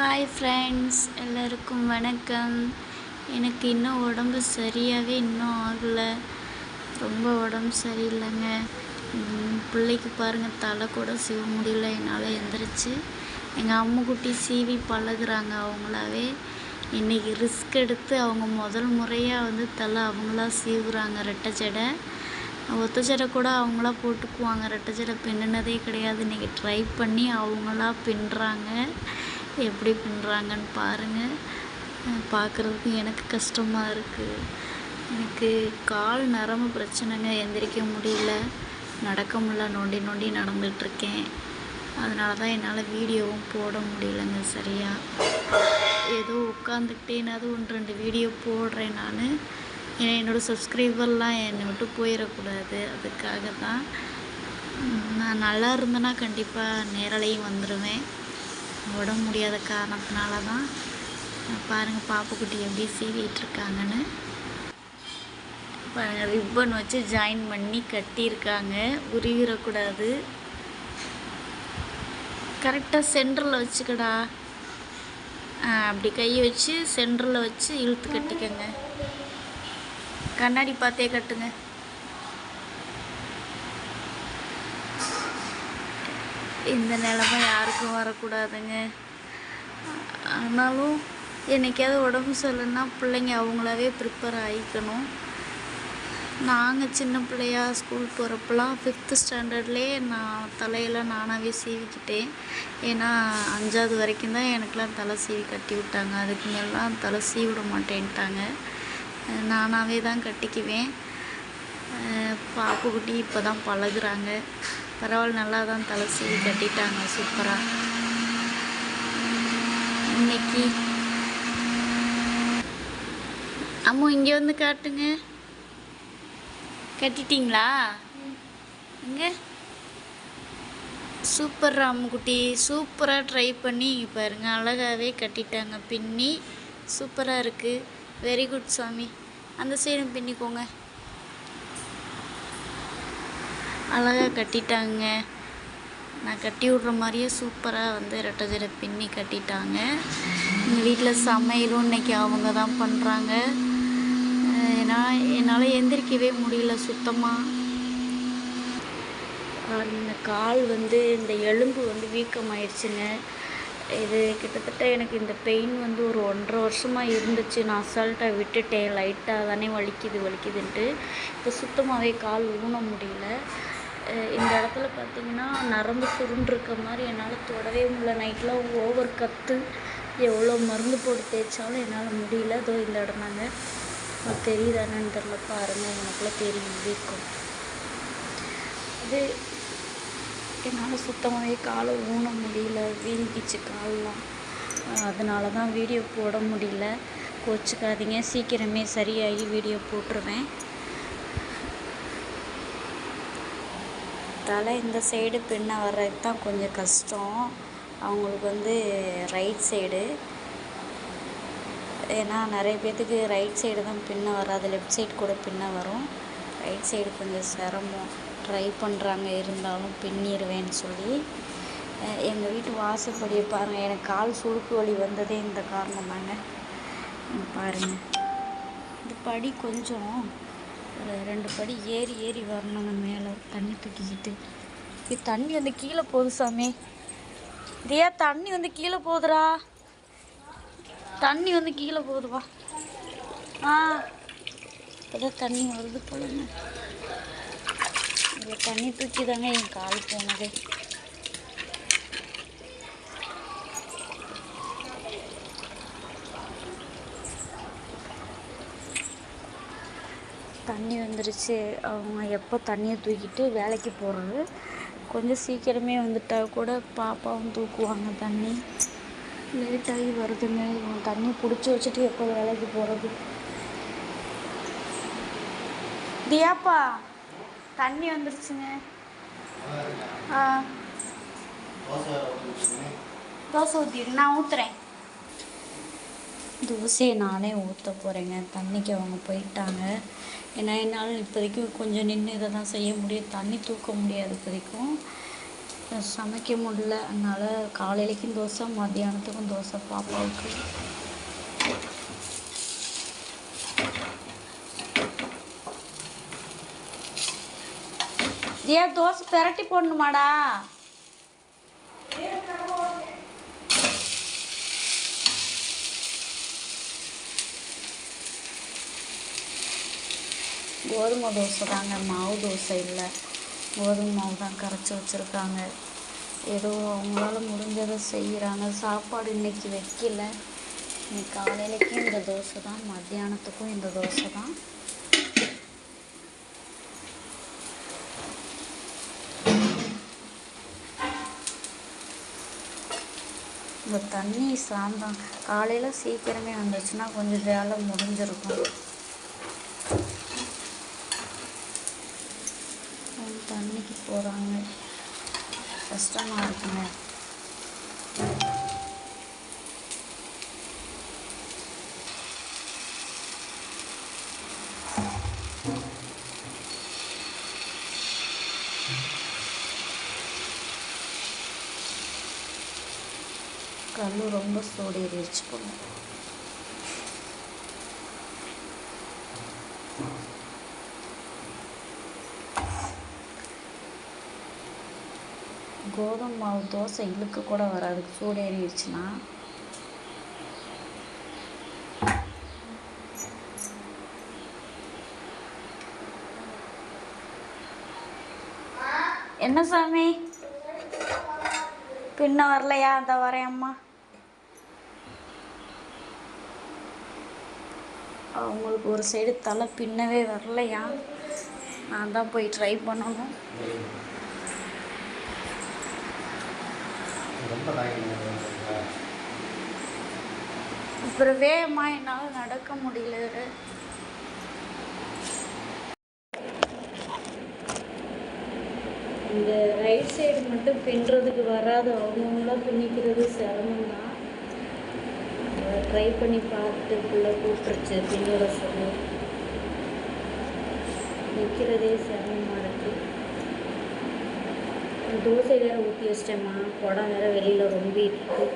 Hi friends எல்லோருக்கும் வணக்கம். எனக்கு இன்னும் உடம்பு சரியாகவே இன்னும் ஆகலை. ரொம்ப உடம்பு சரியில்லைங்க. பிள்ளைக்கு பாருங்கள் தலை கூட சீவ முடியல. என்னால் எந்திரிச்சு எங்கள் அம்முக்குட்டி சீவி பழகுறாங்க அவங்களாவே. இன்றைக்கி ரிஸ்க் எடுத்து அவங்க முதல் முறையாக வந்து தலை அவங்களா சீவுறாங்க ரெட்டை ஜடை. ஒத்த ஜடை கூட அவங்களா போட்டுக்குவாங்க. ரெட்டை ஜடை கிடையாது. இன்றைக்கி ட்ரை பண்ணி அவங்களா பின்னுறாங்க. எப்படி பின்னுறாங்கன்னு பாருங்கள் பார்க்குறதுக்கு எனக்கு கஷ்டமாக இருக்குது எனக்கு கால் நரம்பு பிரச்சனைங்க எந்திரிக்க முடியல. நடக்க முடியல நொண்டி நொண்டி நடந்துகிட்ருக்கேன் அதனால தான் என்னால் வீடியோவும் போட முடியலங்க சரியா. ஏதோ உட்காந்துக்கிட்டேனாவது ஒன்று ரெண்டு வீடியோ போடுறேன் நான். ஏன்னா என்னோடய சப்ஸ்கிரைபர்லாம் என்னை விட்டு போயிடக்கூடாது. அதுக்காக தான் நான் நல்லா இருந்தேன்னா கண்டிப்பாக நேரலையும் வந்துடுவேன் உடம்பு முடியாத காரணத்தினால தான் பாருங்கள் பாப்புக்குட்டி எப்படி சீவிட்டு இருக்காங்கன்னு ரிப்பன் வச்சு ஜாயின் பண்ணி கட்டியிருக்காங்க. உருவிடக்கூடாது கரெக்டாக சென்டரில் வச்சுக்கடா. அப்படி கையை வச்சு சென்டரில் வச்சு இழுத்து கட்டிக்கங்க. கண்ணாடி பார்த்தே கட்டுங்க. இந்த நிலமை யாருக்கும் வரக்கூடாதுங்க. ஆனாலும் என்னைக்காவது உடம்பு சரியில்லைன்னா பிள்ளைங்க அவங்களாவே ப்ரிப்பேர் ஆகிக்கணும் நாங்கள் சின்ன பிள்ளையா ஸ்கூல் போகிறப்பெல்லாம் ஃபிஃப்த்து ஸ்டாண்டர்ட்லேயே நான் தலையெல்லாம் நானாகவே சீவிக்கிட்டேன். ஏன்னா அஞ்சாவது வரைக்கும் தான் எனக்கெலாம் தலை சீவி கட்டி விட்டாங்க. அதுக்கு மேலாம் தலை சீவிட மாட்டேன்ட்டாங்க. நானாகவே தான் கட்டிக்குவேன். பாப்புக்குட்டி இப்போ தான் பழகுறாங்க. பரவாயில்ல நல்லா தான் தலை சீவி கட்டிட்டாங்க சூப்பராக இன்னைக்கு. அம்மு இங்கே வந்து காட்டுங்க. கட்டிட்டீங்களா? இங்கே. சூப்பர் ராமுக்குட்டி சூப்பராக ட்ரை பண்ணி இங்க பாருங்க அழகாகவே கட்டிட்டாங்க. பின்னி சூப்பராக இருக்குது வெரி குட் சாமி அந்த சைடும் பின்னிக்கோங்க. அழகாக கட்டிட்டாங்க. நான் கட்டி விட்ற மாதிரியே சூப்பராக வந்து ரெட்டை ஜடை பின்னி கட்டிட்டாங்க. எங்கள் வீட்டில் சமையலும் இன்றைக்கி அவங்க தான் பண்ணுறாங்க ஏன்னா என்னால் எந்திரிக்கவே முடியல சுத்தமாக இந்த கால் வந்து இந்த எலும்பு வந்து வீக்கமாயிடுச்சுங்க. இது கிட்டத்தட்ட எனக்கு இந்த பெயின் வந்து ஒரு ஒன்றரை வருஷமாக இருந்துச்சு. நான் அசால்ட்டாக விட்டுட்டேன். லைட்டாக தானே வலிக்குது வலிக்குதுன்ட்டு. இப்போ சுத்தமாகவே கால் ஊன முடியல. இந்த இடத்துல பார்த்தீங்கன்னா நரம்பு சுருண்டிருக்க மாதிரி என்னால் தொடவே முடியல. நைட்லாம் ஓவர் கத்து எவ்வளோ மருந்து போட்டு தேய்ச்சாலும் என்னால் முடியல. அதோ இந்த இடம் தாங்க. அது தெரியுதானு தெரில பாருங்கள் எனக்குள்ள தெரியும். வீக்கம் அது என்னால் சுத்தமாகவே காலை ஊன முடியல. வீங்கிச்சு கால்லாம். அதனால தான் வீடியோ போட முடியல. கோச்சிக்காதீங்க. சீக்கிரமே சரியாகி வீடியோ போட்டுருவேன். இருக்கிறதால இந்த சைடு பின்ன வர்றது தான் கொஞ்சம் கஷ்டம். அவங்களுக்கு வந்து ரைட் சைடு ஏன்னா நிறைய பேர்த்துக்கு ரைட் சைடு தான் பின்ன வராது. லெஃப்ட் சைடு கூட பின்ன வரும். ரைட் சைடு கொஞ்சம் சிரமம். ட்ரை பண்ணுறாங்க இருந்தாலும் பின்னிடுவேன்னு சொல்லி. எங்கள் வீட்டு வாசப்படியை பாருங்கள் எனக்கு கால் சுழுக்கு வலி வந்ததே இந்த காரணம் தாங்க பாருங்கள் இந்த படி கொஞ்சம் ஒரு ரெண்டு படி ஏறி ஏறி வரணுங்க மேலே. தண்ணி தூக்கிக்கிட்டு. இது தண்ணி வந்து கீழே போகுது சாமி. இதே தண்ணி வந்து கீழே போகுதுடா? தண்ணி வந்து கீழே போகுதுவா ஆ. இப்போதான் தண்ணி வருது போலுங்க இதில் தண்ணி தூக்கி தாங்க என் கால் போனது. தண்ணி வந்துருச்சு. அவங்க எப்போ தண்ணியை தூக்கிட்டு வேலைக்கு போகிறது கொஞ்சம் சீக்கிரமே வந்துட்டால் கூட பாப்பாவும் தூக்குவாங்க தண்ணி. லேட்டாகி வருதுங்க. இவங்க தண்ணி பிடிச்சி வச்சுட்டு எப்போ வேலைக்கு போகிறது தியாப்பா தண்ணி வந்துருச்சுங்க. ஆ. தோசை ஊற்றி நான் ஊற்றுறேன் தோசையை நானே ஊற்ற போகிறேங்க தண்ணிக்கு அவங்க போயிட்டாங்க. ஏன்னா என்னால் இப்போதைக்கு கொஞ்சம் நின்று இதை தான் செய்ய முடியும். தண்ணி தூக்க முடியாது இப்போதைக்கும். சமைக்க முடியல. அதனால் காலையிலைக்கும் தோசை மத்தியானத்துக்கும் தோசை பாப்பாவுக்கு. ஏன் தோசை பெரட்டி போடணுமாடா? கோதுமை தோசை தாங்க மாவு தோசை இல்லை. கோதுமை மாவு தான் கரைச்சி வச்சுருக்காங்க. ஏதோ அவங்களால முடிஞ்சதை செய்கிறாங்க சாப்பாடு இன்றைக்கி வைக்கல. இன்னைக்கு காலையிலக்கும் இந்த தோசை தான் மத்தியானத்துக்கும் இந்த தோசை தான். இந்த தண்ணி சாந்தம். காலையில் சீக்கிரமே வந்துச்சுன்னா கொஞ்சம் வேலை முடிஞ்சிருக்கும் அவங்க தண்ணிக்கு போகிறாங்க கஷ்டமாக இருக்குங்க. கல் ரொம்ப சூடேறிடுச்சு போல கோதுமை மாவு தோசை இழுக்க கூட வராது. சூடேறிடுச்சுன்னா. என்ன சாமி? பின்ன வரலையா அந்த வரேம்மா அவங்களுக்கு ஒரு சைடு தலை பின்னவே வரலையா? நான் தான் போய் ட்ரை பண்ணணும். ரொம்ப அப்புறம் வேகமா என்னால் நடக்க முடியல. இந்த ரைட் சைடு மட்டும் பின்னுறதுக்கு வராது அவங்கவுங்களாம் பின்னிக்கிறது சிரமம் தான் ட்ரை பண்ணி பார்த்துட்டு ஃபுல்லாக கூப்பிட்டுருச்சு பின்னோட சொல்லி நிற்கிறதே சிரமமாக இருக்குது தோசை வேற ஊற்றி வச்சிட்டேம்மா. குடம் வேற வெளியில் ரொம்பிட்டு இருக்கு.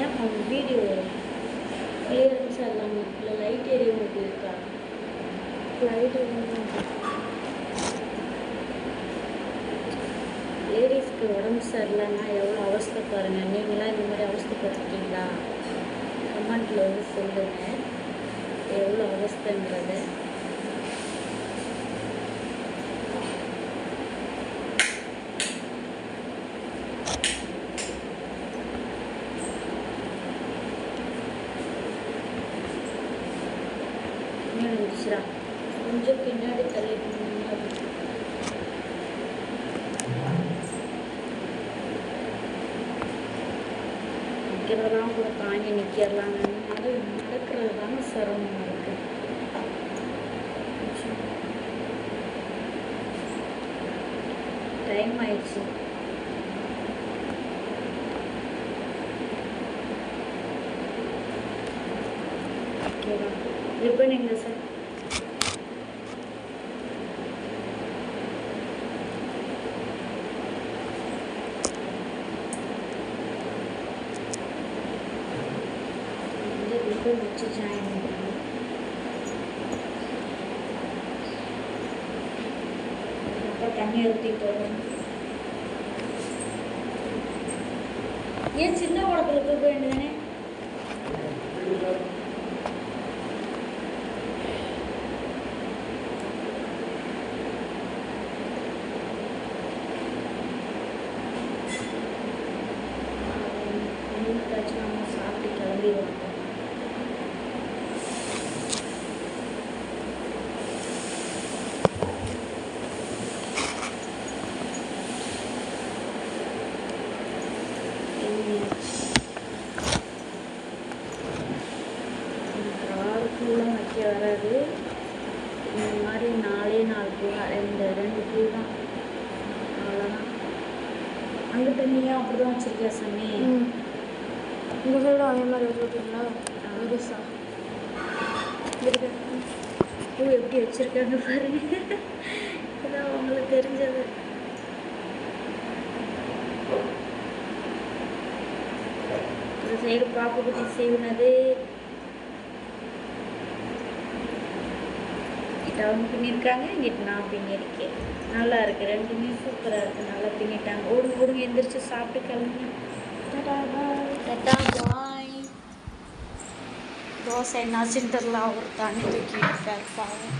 ஏன் அவங்க வீடியோ? கிளியரன்ஸாக இல்லாமல் இல்லை லைட் ஏரியா உங்களுக்கு இருக்கா? லைட் லேடிஸ்க்கு உடம்பு சரியில்லைன்னா எவ்வளோ அவஸ்தை பாருங்கள் நீங்களாம் இந்த மாதிரி அவஸ்தைப்பட்டிருக்கீங்களா கமெண்ட்டில் வந்து சொல்லுங்கள் எவ்வளோ அவஸ்தைங்கிறத பின்னாடி முடிச்சிடா கொஞ்சம் பின்னாடி தள்ளிட்டு முன்னாடி. நிற்கிறதெல்லாம் கூட தாங்கி நிற்கிறலாம் அது நடக்கிறது தாங்க சிரமமாக இருக்கு. டைம் ஆயிடுச்சு. ஓகேவா ரிப்பன் நீங்கள் சார் இந்த ரிப்பன் வச்சு ஜாயின் பண்ணுறேன் அப்புறம் தண்ணி ஊற்றி போடுறேன் ஏன் சின்ன உடம்புல தூக்க வேண்டியதானே பூலாம் வைக்க வராது. இந்த மாதிரி நாலே நாலு பூ இந்த ரெண்டு பூ தான். அவ்வளோதான் அங்கிட்ட நீயும் அப்படி தான் வச்சிருக்கியா சாமி? இந்த சைடும் அதே மாதிரி வச்சுருக்கீங்களா? பெருசா பூ எப்படி வச்சுருக்காங்க பாருங்க. இதான் உங்களுக்கு தெரிஞ்சது. குட்டி சீவுனது இங்கிட்ட அவங்க பின்னிருக்காங்க இங்கிட்ட நான் பின்னிருக்கேன். நல்லா இருக்கு ரெண்டுமே சூப்பராக இருக்கு நல்லா பின்னிட்டாங்க. ஓடுங்க ஓடுங்க எந்திரிச்சு சாப்பிட்டு கிளம்புங்க. டடா பாய். டட்டா பாய். தோசை என்னாச்சுன்னு தெரில அவர் தண்ணி தூக்கி இருக்கார் பாவம்.